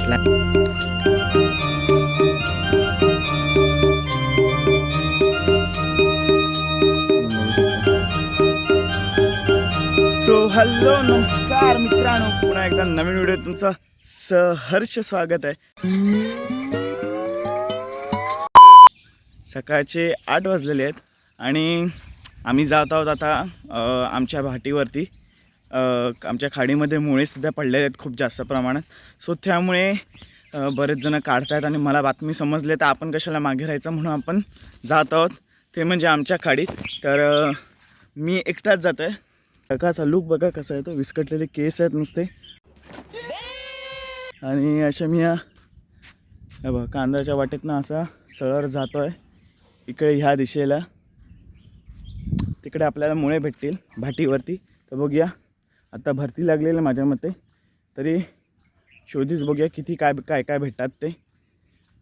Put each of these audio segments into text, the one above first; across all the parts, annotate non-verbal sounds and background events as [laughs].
घेतला so hello नमस्कार मित्रांनो. पुन्हा एकदा नवीन व्हिडिओ तुमचं सहर्ष स्वागत आहे. सकाळचे आठ वाजलेले आहेत आणि आम्ही जात आहोत आता आमच्या भाटीवरती. आमच्या खाडीमध्ये मुळे सध्या पडलेले आहेत खूप जास्त प्रमाणात. सो त्यामुळे बरेच जणं काढतायत आणि मला बातमी समजले तर आपण कशाला मागे राहायचं म्हणून आपण जात आहोत. ते म्हणजे आमच्या खाडीत. तर मी एकटाच जातो आहे सकाळचा लुक बघा कसा आहे तो विस्कटलेले केस आहेत नुसते. आणि अशा मी या बघा बघ कांद्याच्या वाटेतनं असा सरळ जातो आहे इकडे ह्या दिशेला. तिकडे आपल्याला मुळे भेटतील भाटीवरती. तर बघूया. आता भरती लागलेलं माझ्या मते. तरी शोधीच बघूया किती काय काय काय भेटतात ते.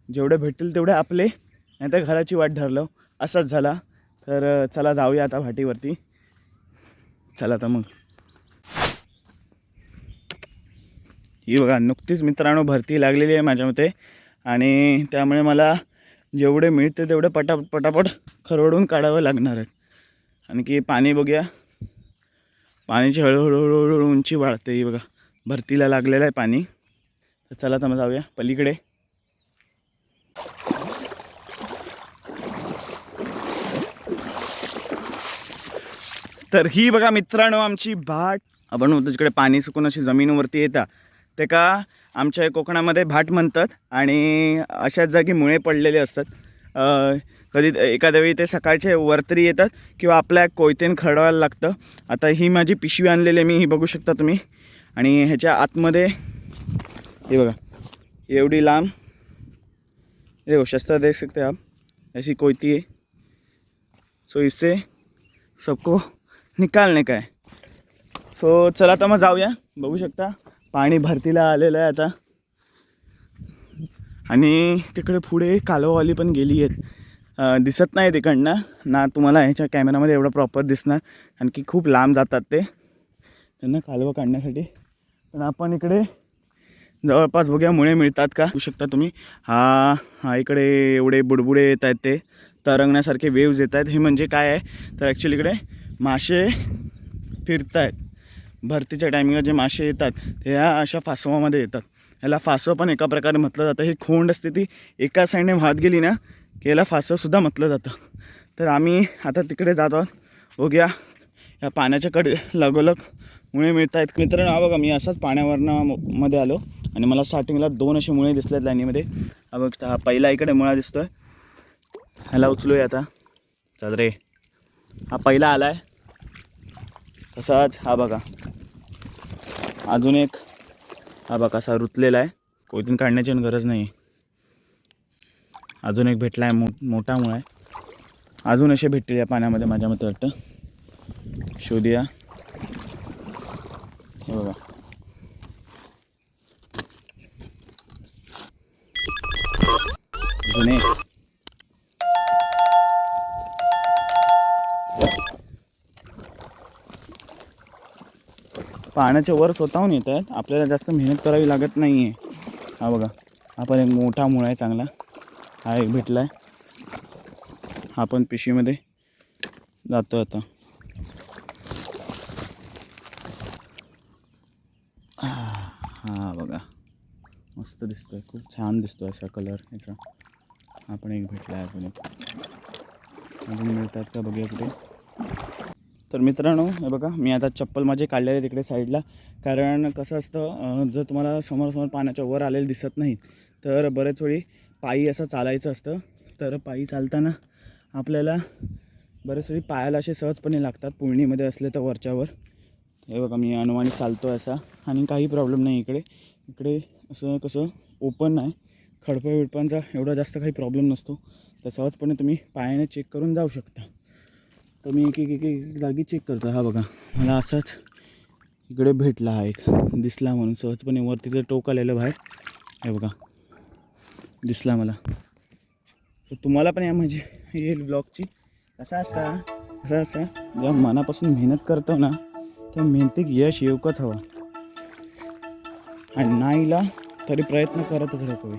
जेवढे भेटतील तेवढे आपले नाही तर घराची वाट धरलं. असाच झाला. तर चला जाऊया आता भाटीवरती. चला आता मग. ही बघा नुकतीच मित्रांनो भरती लागलेली आहे माझ्या मते. आणि त्यामुळे मला जेवढे मिळते तेवढे पटा पटापट खरवडून काढावं लागणार आहेत. आणखी पाणी बघूया. पाण्याची हळूहळू हळूहळू उंची वाढते ही बघा. भरतीला लागलेलं आहे पाणी. तर चला तर मग जाऊया. पलीकडे. तर ही बघा मित्रांनो आमची भाट. आपण म्हणतो जिकडे पाणी सुकून अशी जमिनीवरती येतात ते का आमच्या कोकणामध्ये भाट म्हणतात आणि अशाच जागी मुळे पडलेले असतात. कधी एखाद्या वेळी ते सकाळचे वरतरी येतात किंवा आपल्या कोयतेन खरडवायला लागतं. आता ही माझी पिशवी आणलेली आहे मी ही बघू शकता तुम्ही. आणि ह्याच्या आतमध्ये हे बघा एवढी लांब. हे देखो शस्त्र देख सकते आप. ऐसी कोयती है सो इससे सबको निकालने का है. सो चला तर मग जाऊया. बघू शकता पाणी भरतीला आलेलं आहे आता. आणि तिकडे पुढे कालवावाली पण गेली आहेत. दिसत नाही तिकडनं ना तुम्हाला ह्याच्या कॅमेरामध्ये एवढं प्रॉपर दिसणार. आणखी खूप लांब जातात ते. त्यांना कालवं काढण्यासाठी. पण आपण इकडे जवळपास बघ्या मुळे मिळतात का? होऊ शकता तुम्ही. हा हा इकडे एवढे बुडबुडे येत आहेत ते. तरंगण्यासारखे वेव्ज येत आहेत. हे म्हणजे काय आहे? तर ॲक्च्युली इकडे मासे फिरत आहेत. भरतीच्या टायमिंगला जे मासे येतात ते ह्या अशा फासवामध्ये येतात. ह्याला फासव पण एका प्रकारे म्हटलं जातं. ही खोंड असते ती एका साईडने वाहत गेली ना केला फासंसुद्धा म्हटलं जातं. तर आम्ही आता तिकडे जात आहोत. बघूया. या पाण्याच्या कडे लगोलग मुळे मिळत आहेत मित्रांनो हा बघा मी असाच पाण्यावरनं म- मध्ये आलो. आणि मला स्टार्टिंगला दोन असे मुळे दिसले आहेत लाईनीमध्ये. हा बघ हा पहिला इकडे मुळा दिसतोय. ह्याला उचलूया आता. चल रे. हा पहिला आला आहे तसाच हा बघा. अजून एक हा बघा असा रुतलेला आहे. कोयतून काढण्याची गरज नाही अजून एक भेटला आहे मो मोठा मुळा आहे. अजून असे भेटतील या पाण्यामध्ये माझ्या मते वाटतं. शोधूया. हे बघा. जुने. पाण्याच्या वर स्वतःहून येत आहेत. आपल्याला जास्त मेहनत करावी लागत नाही आहे हा बघा. हा पण एक मोठा मुळा आहे चांगला. हा एक भेटला आहे हा पण पिशवीमध्ये जातो आता. हा बघा. मस्त दिसतोय खूप छान दिसतोय असा कलर याचा. हा पण एक भेटला आहे अजून एक. अजून मिळतात का बघूया कुठे? तर मित्रांनो हे बघा मी आता चप्पल माझे काढलेले तिकडे साईडला. कारण कसं असतं जर तुम्हाला समोर पाण्याच्या वर आलेलं दिसत नाही तर बरेच वेळी पायी असं चालायचं असतं. तर पायी चालताना आपल्याला बरेच वेळी पायाला असे सहजपणे लागतात. पुळणीमध्ये असले तर वरच्यावर. हे बघा मी अनुमानित चालतो आहे असा. आणि काही प्रॉब्लेम नाही इकडे. इकडे असं कसं ओपन नाही. खडपं विडपांचा एवढा जास्त काही प्रॉब्लेम नसतो. तर सहजपणे तुम्ही पायाने चेक करून जाऊ शकता. तर मी एक एक एक एक जागी चेक करतो हा बघा मला असाच इकडे भेटला हा एक. दिसला म्हणून सहजपणे वरती जर टोक आलेलं बाहेर. हे बघा. दिसला मला. तर तुम्हाला पण या म्हणजे येईल ब्लॉगची. असा असता? असा असा जेव्हा मनापासून मेहनत करतो ना त्या मेहनतीत यश येऊकत हवं. आणि नाहीला तरी प्रयत्न करतच राहतो मी.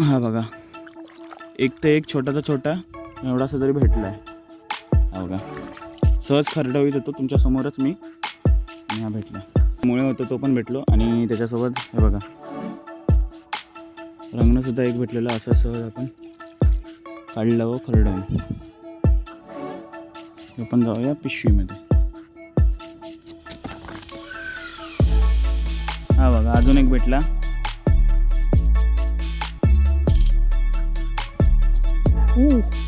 हा बघा. एक ते एक छोटाचा छोटा एवढासा तरी भेटला आहे हा बघा. सहज खरडवीत होतो तुमच्यासमोरच मी. हा भेटला. मुळे होतो तो पण भेटलो आणि त्याच्यासोबत हे बघा. रंगणंसुद्धा एक भेटलेलं असं सहज आपण काढलं व हो खरडवून. आपण जाऊया पिशवीमध्ये. हा बघा अजून एक भेटला. Ooh.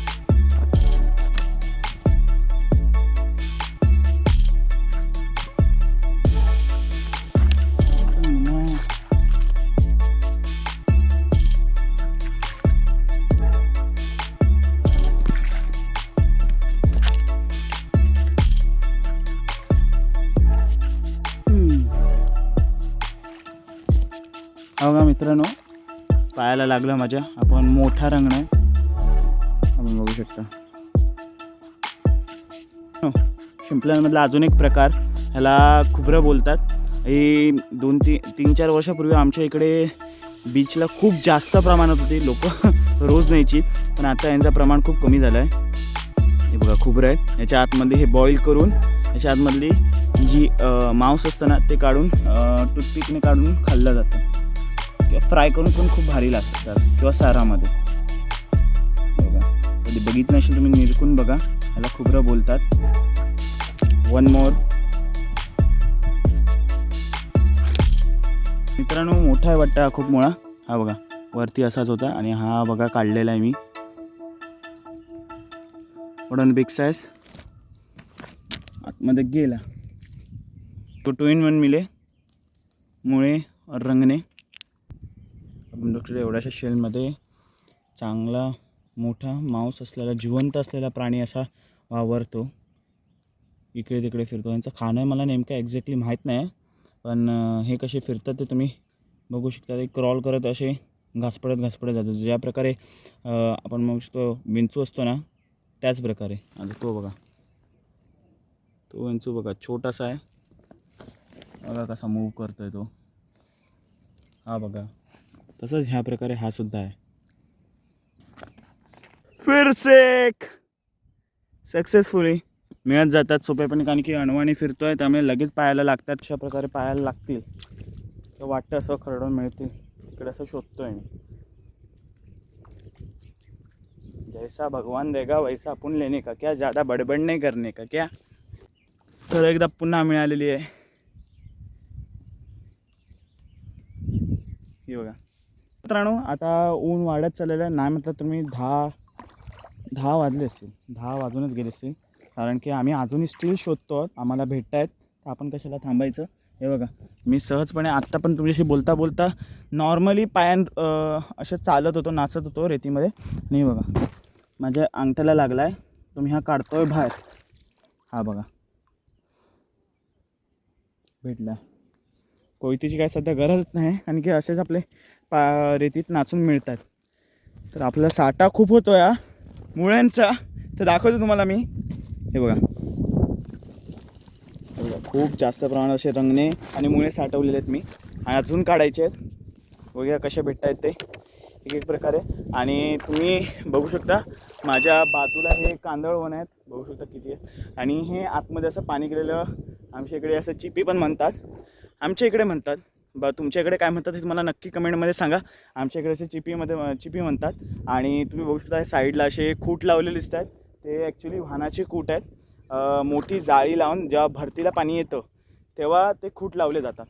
लागलं माझ्या. आपण मोठा रंगण आहे. आपण बघू शकता. हो, शिंपल्यांमधला अजून एक प्रकार. ह्याला खुबरं बोलतात. हे दोन ती तीन चार वर्षापूर्वी आमच्या इकडे बीचला खूप जास्त प्रमाणात होती. लोक [laughs] रोज न्यायची. पण आता यांचं प्रमाण खूप कमी झालं आहे हे बघा खुबरं आहेत याच्या आतमध्ये हे बॉईल करून याच्या आतमधली जी मांस असतं ना ते काढून टूथपिकने काढून खाल्लं जातं. किंवा फ्राय करून पण खूप भारी लागतात किंवा सारामध्ये. बघा. कधी बघितलं असेल तुम्ही निरकून बघा. याला खुबरं बोलतात. वन मोर मित्रांनो मोठा आहे वाटतं हा खूप मुळा हा बघा वरती असाच होता आणि हा बघा काढलेला आहे मी. वडन बिग साईज आतमध्ये गेला. तो टू इन वन मिले. मुळे रंगणे. आपण बघतो एवढ्याशा शेलमध्ये चांगला मोठा मांस असलेला जिवंत असलेला प्राणी असा वावरतो. इकडे तिकडे फिरतो. यांचं खाणं मला नेमकं एक्झॅक्टली माहीत नाही पण हे कसे फिरतात ते तुम्ही बघू शकता. ते क्रॉल करत असे घासपडत घासपडत जातात. ज्या प्रकारे आपण बघू शकतो विंचू असतो ना त्याच प्रकारे. आता तो बघा. तो विंचू बघा. छोटासा आहे. बघा कसा मूव करतोय तो. हा बघा. तसंच ह्या प्रकारे हा सुद्धा आहे. फिरसेक सक्सेसफुली मिळत जातात सोप्यापणे कारण की अणवाणी फिरतोय त्यामुळे लगेच पायाला लागतात अशा प्रकारे पायाला लागतील. तर वाटतं असं खरडून मिळतील. तिकडे असं शोधतोय मी. जैसा भगवान देगा वैसा आपण लेणे का क्या? ज्यादा बडबड नाही करणे का क्या? तर एकदा पुन्हा मिळालेली आहे. ही बघा. मित्रांनो आता ऊन वाढत चाललेलं आहे. नाही म्हटलं तुम्ही दहा दहा वाजले असतील. दहा वाजूनच गेले असतील. कारण की आम्ही अजूनही स्टील शोधतो. आहोत आम्हाला भेटत आहेत तर आपण कशाला थांबायचं? हे बघा. मी सहजपणे आत्ता पण तुमच्याशी बोलता बोलता नॉर्मली पायां असं चालत होतो नाचत होतो रेतीमध्ये. आणि बघा. माझ्या अंगठ्याला लागला आहे तुम्ही हा काढतोय बाहेर. हा बघा. भेटला. कोयतीची काय सध्या गरजच नाही. कारण की असेच आपले पा रेतीत नाचून मिळतात. तर आपला साठा खूप होतो या मुळ्यांचा. तर दाखवतो तुम्हाला मी. हे बघा. बघा खूप जास्त प्रमाणात असे रंगणे आणि मुळे साठवलेले आहेत मी. आणि अजून काढायचे आहेत. वगैरे कसे भेटत आहेत ते. एक एक प्रकारे. आणि तुम्ही बघू शकता माझ्या बाजूला हे कांदळवन आहेत. बघू शकता किती आहे आणि हे आतमध्ये असं पाणी गेलेलं आमच्या इकडे असं चिपी पण म्हणतात. आमच्या इकडे म्हणतात. ब तुमच्याकडे काय म्हणतात हे मला नक्की कमेंटमध्ये सांगा. आमच्या इकडे असे चिपीमध्ये चिपी म्हणतात. आणि तुम्ही बघू शकता साईडला असे खूट लावलेले दिसत आहेत ते ॲक्च्युली वाहनाचे खूट आहेत. मोठी जाळी लावून जेव्हा भरतीला पाणी येतं तेव्हा ते खूट लावले जातात.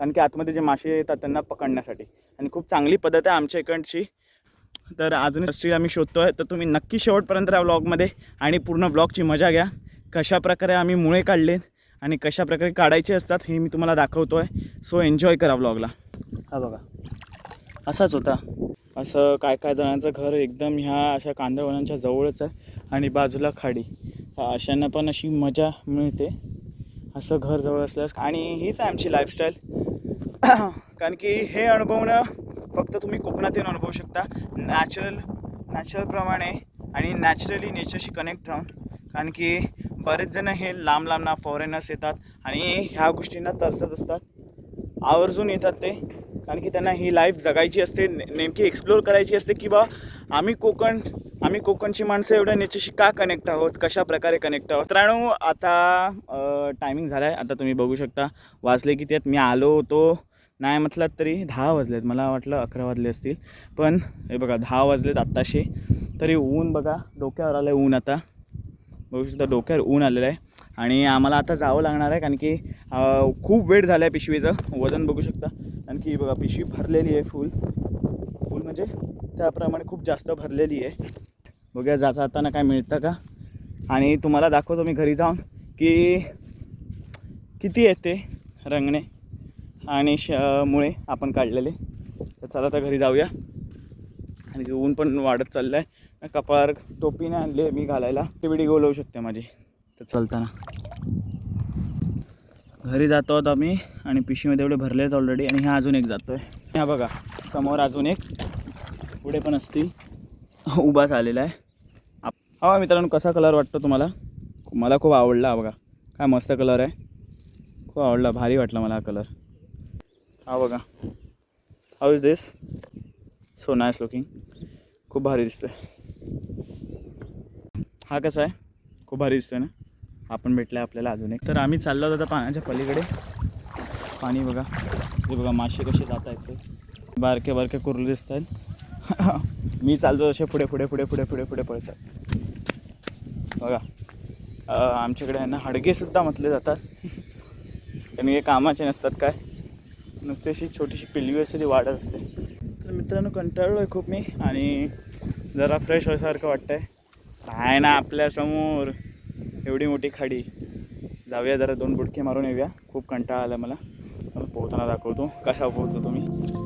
कारण की आतमध्ये जे मासे येतात त्यांना पकडण्यासाठी. आणि खूप चांगली पद्धत आहे आमच्या इकडची. तर अजून स्टील आम्ही शोधतो आहे तर तुम्ही नक्की शेवटपर्यंत या ब्लॉगमध्ये आणि पूर्ण ब्लॉगची मजा घ्या. कशा प्रकारे आम्ही मुळे काढले आणि कशा प्रकारे काढायचे असतात हे मी तुम्हाला दाखवतो आहे सो एन्जॉय करा व्लॉगला हा बघा. असाच होता. असं काय काय जणांचं घर एकदम ह्या अशा कांदळवनांच्या जवळच आहे आणि बाजूला खाडी. अशांना पण अशी मजा मिळते. असं घर जवळ असल्यास आणि हीच आहे आमची लाईफस्टाईल [coughs] कारण की हे अनुभवणं फक्त तुम्ही कोकणात येऊन अनुभवू शकता. नॅचरल नॅचरलप्रमाणे आणि नॅचरली नेचरशी कनेक्ट राहून. कारण की बरेच जण हे लांब लांब ना फॉरेनर्स येतात आणि ह्या गोष्टींना तरसत असतात. आवर्जून येतात ते. कारण की त्यांना ही लाईफ जगायची असते ने- नेमकी एक्सप्लोअर करायची असते की बा आम्ही कोकण आम्ही कोकणची माणसं एवढ्या नेचरशी का कनेक्ट आहोत कशा प्रकारे कनेक्ट आहोत? मित्रांनो आता टायमिंग झाला आहे आता तुम्ही बघू शकता. वाचले की त्यात मी आलो होतो. नाही म्हटलं तरी दहा वाजलेत. मला वाटलं अकरा वाजले असतील. पण हे बघा दहा वाजलेत आत्ताशे. तरी ऊन बघा डोक्यावर आलं आहे ऊन आता. बघू शकता डोक्यावर ऊन आलेलं आहे. आणि आम्हाला आता जावं लागणार आहे कारण की खूप वेट झालं आहे पिशवीचं. वजन बघू शकता. कारण की बघा पिशवी भरलेली आहे फुल. फुल म्हणजे त्याप्रमाणे खूप जास्त भरलेली आहे. बघूया जाता जाताना काय मिळतं का. आणि तुम्हाला दाखवतो मी घरी जाऊन की किती आहेत ते रंगणे आणि श मुळे आपण काढलेले. तर चला आता घरी जाऊया. आणि ऊन पण वाढत चाललं आहे कपाळावर टोपी नाही आणली आहे मी घालायला. ती व्ही गोलवू शकते माझी. तर चालताना. घरी जातो आहोत आम्ही आणि पिशवीमध्ये एवढे भरले आहेत ऑलरेडी आणि ह्या अजून एक जातो आहे ह्या बघा समोर अजून एक. पुढे पण असतील उभाच आलेला आहे. आप हा मित्रांनो कसा कलर वाटतो तुम्हाला? मला खूप आवडला बघा. काय मस्त कलर आहे. खूप आवडला भारी वाटला मला हा कलर हा बघा. How is this so nice looking खूप भारी दिसतोय. हा कसा आहे? खूप भारी दिसतोय ना? हा पण भेटला आहे आपल्याला अजून एक. तर आम्ही चाललो होतो आता पाण्याच्या पलीकडे. पाणी बघा. हे बघा मासे कसे जात आहेत ते. बारके बारके कुरले दिसत आहेत. [laughs] मी चालतो तसे पुढे पुढे पुढे पुढे पुढे पुढे पळतात. बघा. आमच्याकडे आहे ना हडगेसुद्धा म्हटले जातात. कारण हे कामाचे नसतात काय? नुसती अशी छोटीशी पिलवी असते ती वाढत असते. तर मित्रांनो कंटाळलो आहे खूप मी. आणि जरा फ्रेश व्हायसारखं वाटतं आहे ना आपल्यासमोर एवढी मोठी खाडी. जाऊया जरा दोन बुटके मारून येऊया. खूप कंटाळा आला मला. मला पोहताना दाखवतो. कसा पोहतो तुम्ही?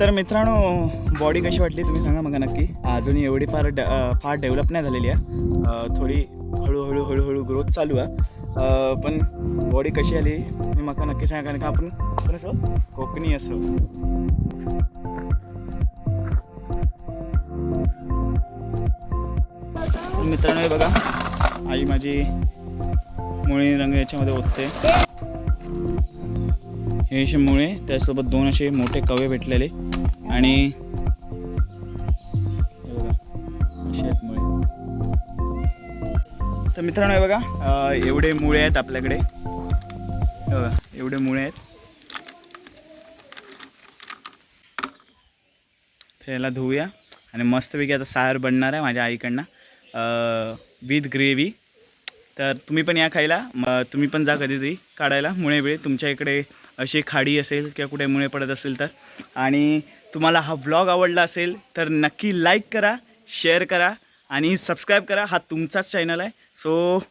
तर मित्रांनो बॉडी कशी वाटली तुम्ही सांगा मग नक्की. अजून एवढी फार ड फार डेव्हलप नाही झालेली आहे. थोडी हळूहळू हळूहळू ग्रोथ चालू आहे. पण बॉडी कशी आली मी मका नक्की सांगा. कारण का आपण आपण असं कोकणी असो. मित्रांनो बघा. आई माझी मुळी रंग याच्यामध्ये ओतते. हे असे मुळे त्यासोबत दोन असे मोठे कवे भेटलेले. आणि तर मित्रांनो हे बघा एवढे मुळे आहेत आपल्याकडे. एवढे मुळे आहेत. याला धुवूया आणि मस्तपैकी आता सार बनणार आहे माझ्या आईकडनं. With gravy. तर तुम्ही पण या खायला. मग तुम्ही पण जा कधीतरी काढायला. मुळे बिळे तुमच्या इकडे अशी खाडी असेल किंवा कुठे मुळे पडत असेल तर. आणि तुम्हाला हा व्लॉग आवडला असेल तर नक्की लाईक करा शेअर करा आणि सबस्क्राईब करा. हा तुमचाच चॅनल आहे. सो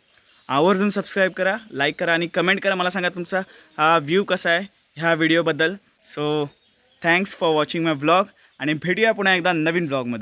आवर्जून सबस्क्राईब करा लाईक करा आणि कमेंट करा. मला सांगा तुमचा हा व्ह्यू कसा आहे ह्या व्हिडिओबद्दल so thanks for watching my vlog आणि भेटूया पुन्हा एकदा नवीन व्लॉगमध्ये